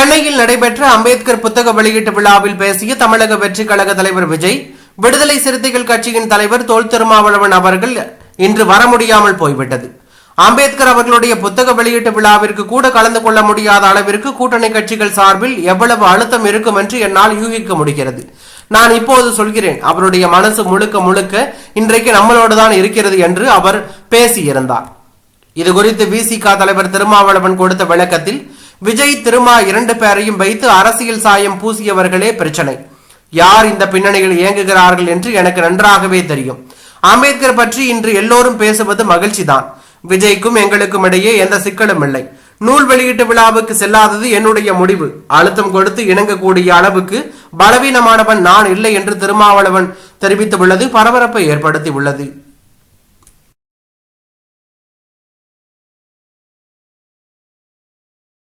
சென்னையில் நடைபெற்ற அம்பேத்கர் புத்தக வெளியீட்டு விழாவில் பேசிய தமிழக வெற்றி கழக தலைவர் விஜய் விடுதலை சிறுத்தைகள் கட்சியின் தலைவர் தோல் திருமாவளவன் அவர்கள் இன்று வர முடியாமல் போய்விட்டது. அம்பேத்கர் அவர்களுடைய புத்தக வெளியீட்டு விழாவிற்கு கூட கலந்து கொள்ள முடியாத அளவிற்கு கூட்டணி கட்சிகள் சார்பில் எவ்வளவு அழுத்தம் இருக்கும் என்று என்னால் யூகிக்க முடிகிறது. நான் இப்போது சொல்கிறேன் அவருடைய மனசு முழுக்க முழுக்க இன்றைக்கு நம்மளோடு தான் இருக்கிறது என்று அவர் பேசியிருந்தார். இது குறித்து விசிக தலைவர் திருமாவளவன் கொடுத்த விளக்கத்தில் விஜய் திருமா இரண்டு பேரையும் வைத்து அரசியல் சாயம் பூசியவர்களே பிரச்சனை. யார் இந்த பின்னணியில் இயங்குகிறார்கள் என்று எனக்கு நன்றாகவே தெரியும். அம்பேத்கர் பற்றி இன்று எல்லோரும் பேசுவது மகிழ்ச்சிதான். விஜய்க்கும் எங்களுக்கும் இடையே எந்த சிக்கலும் இல்லை. நூல் வெளியீட்டு விழாவுக்கு செல்லாதது என்னுடைய முடிவு. அழுத்தம் கொடுத்து இணங்கக்கூடிய அளவுக்கு பலவீனமானவன் நான் இல்லை என்று திருமாவளவன் தெரிவித்துள்ளது பரபரப்பை ஏற்படுத்தி உள்ளது